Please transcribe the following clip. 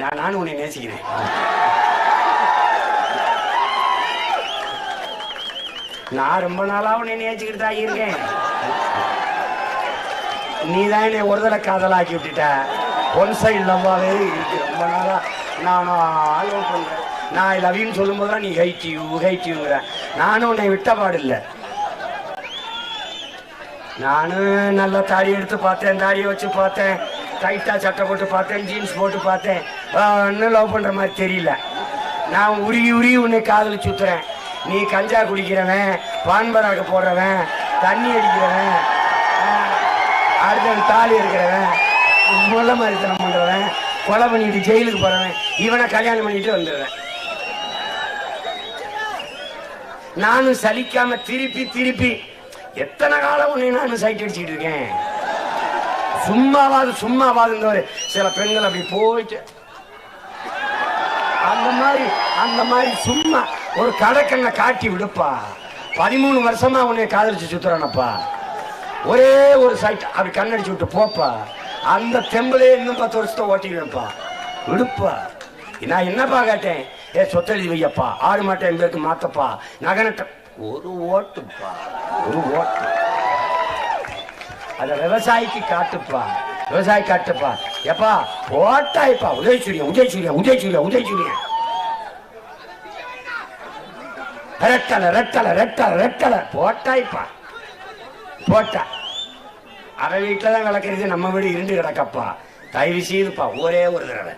நான் நானும் உன்னை நேசிக்கிறேன். நான் ரொம்ப நாளா உன்னை நேசிக்கிட்டு தான் இருக்கேன். நீ தான் என்னை ஒரு தடவை காதலாக்கி விட்டுட்ட. ஒன் சைடு லவ்வாவே இருக்கு ரொம்ப நாளா. நான் லவ் பண்றேன் நான் லவ்யூன்னு சொல்லும் போது நீ ஹைட் யூ ஹைட் யூங்கிற நானும் உன்னை விட்ட பாடில்லை. நானும் நல்ல தாடி எடுத்து பார்த்தேன் தாடியை வச்சு பார்த்தேன். டைட்டாக சட்டை போட்டு பார்த்தேன் ஜீன்ஸ் போட்டு பார்த்தேன். இன்னும் லவ் பண்ணுற மாதிரி தெரியல. நான் உருகி உருகி உன்னை காதல் சுற்றுறேன் நீ கஞ்சா குடிக்கிறவன் பான்பராக போடுறவன் தண்ணி அடிக்கிறவன் ஆஹ், அடுத்தவன் தாலி இருக்கிறவன் மாதிரி மாதிரித்தனம் பண்ணுறவன் கொலை பண்ணிட்டு ஜெயிலுக்கு போகிறவன் இவனை கல்யாணம் பண்ணிட்டு வந்துடுவேன் நானும் சலிக்காம திருப்பி திருப்பி எத்தனை காலம் உன்னை நானும் சைட் அடிச்சுட்டு இருக்கேன்? சும்மாவாது சும்மாவாதுங்க சில பெண்கள் அப்படி போயிட்டு அந்த மாதிரி அந்த மாதிரி சும்மா ஒரு கடக்கண்ணை காட்டி விடுப்பா. பதிமூணு வருஷமா உன்னை காதலிச்சு சுத்துறானப்பா. ஒரே ஒரு சைட் அப்படி கண்ணடிச்சு விட்டு போப்பா. அந்த தெம்பலே இன்னும் பத்து வருஷத்தை ஓட்டிடுவேன்ப்பா. விடுப்பா. நான் என்னப்பா கேட்டேன்? ஏ சொத்தெழுதி வையப்பா. ஆடு மாட்டை எங்களுக்கு மாத்தப்பா. நகனட்ட ஒரு ஓட்டுப்பா. ஒரு ஓட்டு. அதை விவசாயிக்கு காட்டுப்பா. விவசாயி காட்டுப்பா. எப்பா போட்டாய்ப்பா உதவி சூரியன் உதவி சூரியன் உதவி சூரியன் உதவி சூரியன் ரெட்டலை ரெட்டலை ரெட்டலை ரெட்டலை. போட்டாய்ப்பா போட்டா. அரை வீட்டில் தான் கிடக்கிறது நம்ம வீடு இருண்டு கிடக்கப்பா. தயவு செய்துப்பா ஒரே ஒரு தடவை.